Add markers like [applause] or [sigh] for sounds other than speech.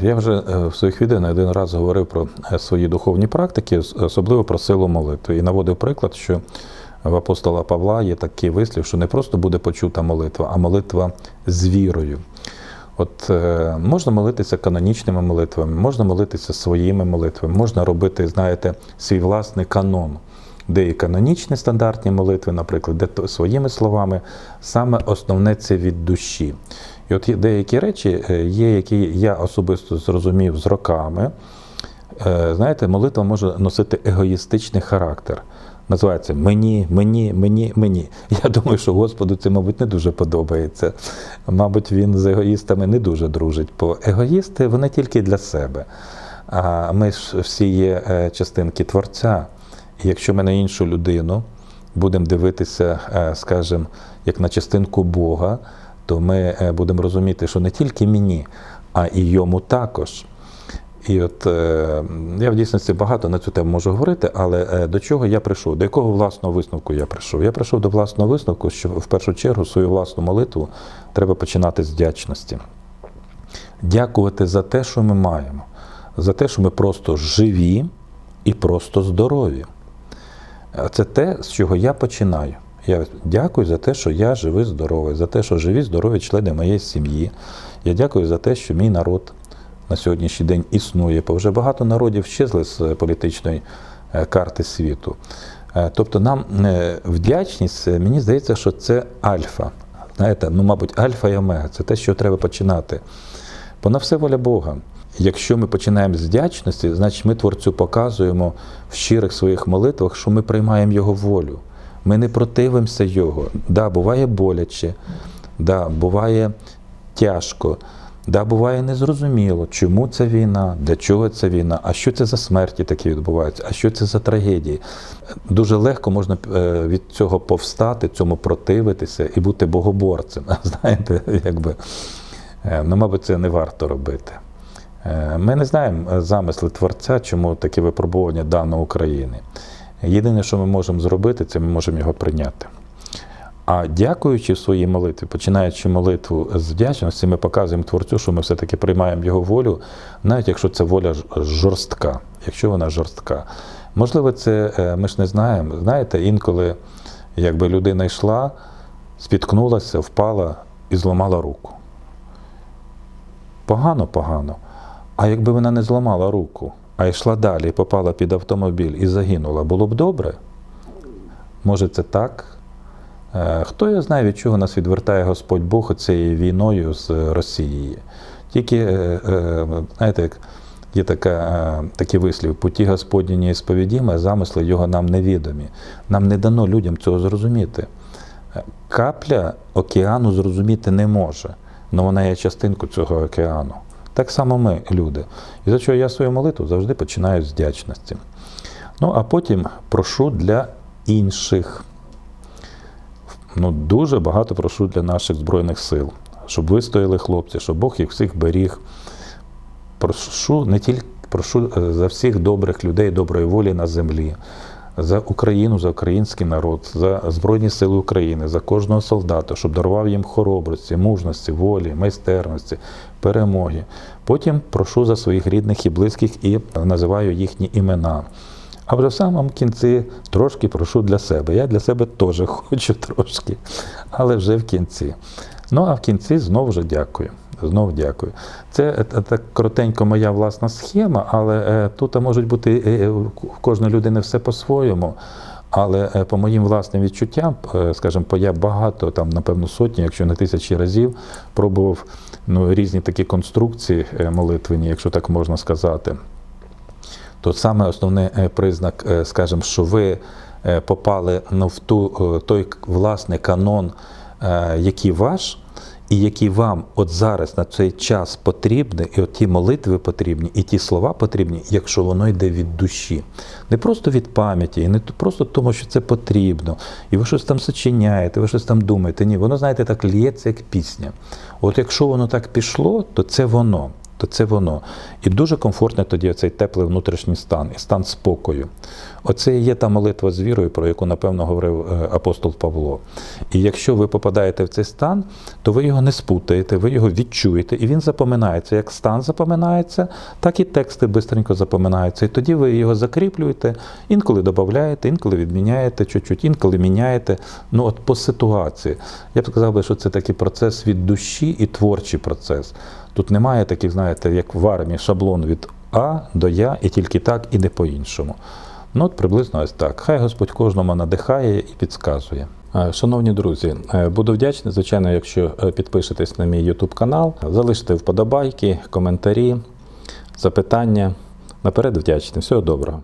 Я вже е, в своїх відео не один раз говорив про е, свої духовні практики, особливо про силу молитви. І наводив приклад, що в апостола Павла є такий вислів, що не просто буде почута молитва, а молитва з вірою. От е, можна молитися канонічними молитвами, можна молитися своїми молитвами, можна робити, знаєте, свій власний канон, де і канонічні стандартні молитви, наприклад, де своїми словами, саме основне це від душі. І от деякі речі е, є, які я особисто зрозумів з роками. Е, Знаєте, молитва може носити егоїстичний характер. Називається мені, мені, мені, мені. Я думаю, що Господу це, мабуть, не дуже подобається. Мабуть, він з егоїстами не дуже дружить, бо егоїсти вони тільки для себе. А ми ж всі є е, частинки Творця. Якщо ми на іншу людину будемо дивитися, е, скажімо, як на частинку Бога, то ми е, будемо розуміти, що не тільки мені, а і йому також. І от е, я в дійсності багато на цю тему можу говорити, але до чого я прийшов? До якого власного висновку я прийшов? Я прийшов до власного висновку, що в першу чергу свою власну молитву треба починати з вдячності. Дякувати за те, що ми маємо, за те, що ми просто живі і просто здорові. Це те, з чого я починаю. Я дякую за те, що я живий, здоровий, за те, що живі, здорові члени моєї сім'ї. Я дякую за те, що мій народ на сьогоднішній день існує, бо вже багато народів щезли з е, політичної е, карти світу. Е, Тобто нам вдячність, мені здається, що це альфа. Знаєте, ну, мабуть, альфа і омега це те, що треба починати. Бо на все воля Бога. Якщо ми починаємо з вдячності, значить ми Творцю показуємо в щирих своїх молитвах, що ми приймаємо Його волю. Ми не противимося Його. Да, буває боляче, да, буває тяжко, да, буває незрозуміло, чому ця війна, для чого ця війна, а що це за смерті такі відбуваються, а що це за трагедії. Дуже легко можна е, від цього повстати, цьому противитися і бути богоборцем. [laughs] Знаєте, якби. Е, Ну, мабуть, це не варто робити. Е, Ми не знаємо е, замисли Творця, чому такі випробування дано Україні. Єдине, що ми можемо зробити, це ми можемо його прийняти. А дякуючи своїй молитві, починаючи молитву з вдячності, ми показуємо Творцю, що ми все-таки приймаємо його волю, навіть якщо це воля жорстка, якщо вона жорстка. Можливо, це е, ми ж не знаємо. Знаєте, інколи якби людина йшла, спіткнулася, впала і зламала руку. Погано, погано. А якби вона не зламала руку, а йшла далі, попала під автомобіль і загинула, було б добре? Може, це так? Е, Хто його знає, від чого нас відвертає Господь Бог цією війною з Росією? Тільки, е, е, знаєте, як є така, такий вислів, путі Господні неісповідімі, а замисли його нам невідомі. Нам не дано людям цього зрозуміти. Капля океану зрозуміти не може, але вона є частинкою цього океану. Так само ми, люди. І за чого я свою молитву завжди починаю з вдячності. Ну, а потім прошу для інших. Ну, дуже багато прошу для наших Збройних сил, щоб вистояли хлопці, щоб Бог їх всіх беріг. Прошу не тільки прошу е, за всіх добрих людей, доброї волі на землі, за Україну, за український народ, за Збройні Сили України, за кожного солдата, щоб дарував їм хоробрості, мужності, волі, майстерності, перемоги. Потім прошу за своїх рідних і близьких і називаю їхні імена. А вже в самому кінці трошки прошу для себе. Я для себе теж [laughs] хочу трошки, але вже в кінці. Ну а в кінці знову ж дякую. Знову дякую. Це е, е, так коротенько моя власна схема, але е, тут можуть бути в кожної людини все по-своєму. Але по моїм власним відчуттям, скажімо, я багато, там, напевно, сотні, якщо не тисячі разів, пробував ну, різні такі конструкції молитвені, якщо так можна сказати то саме основний признак, скажімо, що ви попали ну, в ту, той власний канон, який ваш, і які вам от зараз на цей час потрібні, і от ті молитви потрібні, і ті слова потрібні, якщо воно йде від душі. Не просто від пам'яті, і не то- просто тому, що це потрібно. І ви щось там сочиняєте, ви щось там думаєте. Ні, воно, знаєте, так лється, як пісня. От якщо воно так пішло, то це воно. То це воно. І дуже комфортний тоді цей теплий внутрішній стан і стан спокою. Оце і є та молитва з вірою, про яку, напевно, говорив е, апостол Павло. І якщо ви попадаєте в цей стан, то ви його не спутаєте, ви його відчуєте, і він запоминається. Як стан запоминається, так і тексти бистренько запоминаються. І тоді ви його закріплюєте, інколи додаєте, інколи відміняєте чуть-чуть, інколи міняєте. Ну от по ситуації. Я б сказав би, що це такий процес від душі і творчий процес. Тут немає таких, знаєте, як в армії шаблон від А до Я, і тільки так, і не по-іншому. Ну, от приблизно ось так. Хай Господь кожному надихає і підказує. Е, Шановні друзі, е, буду вдячний, звичайно, якщо е, підпишетесь на мій YouTube канал, залишите вподобайки, коментарі, запитання. Наперед вдячний. Всього доброго.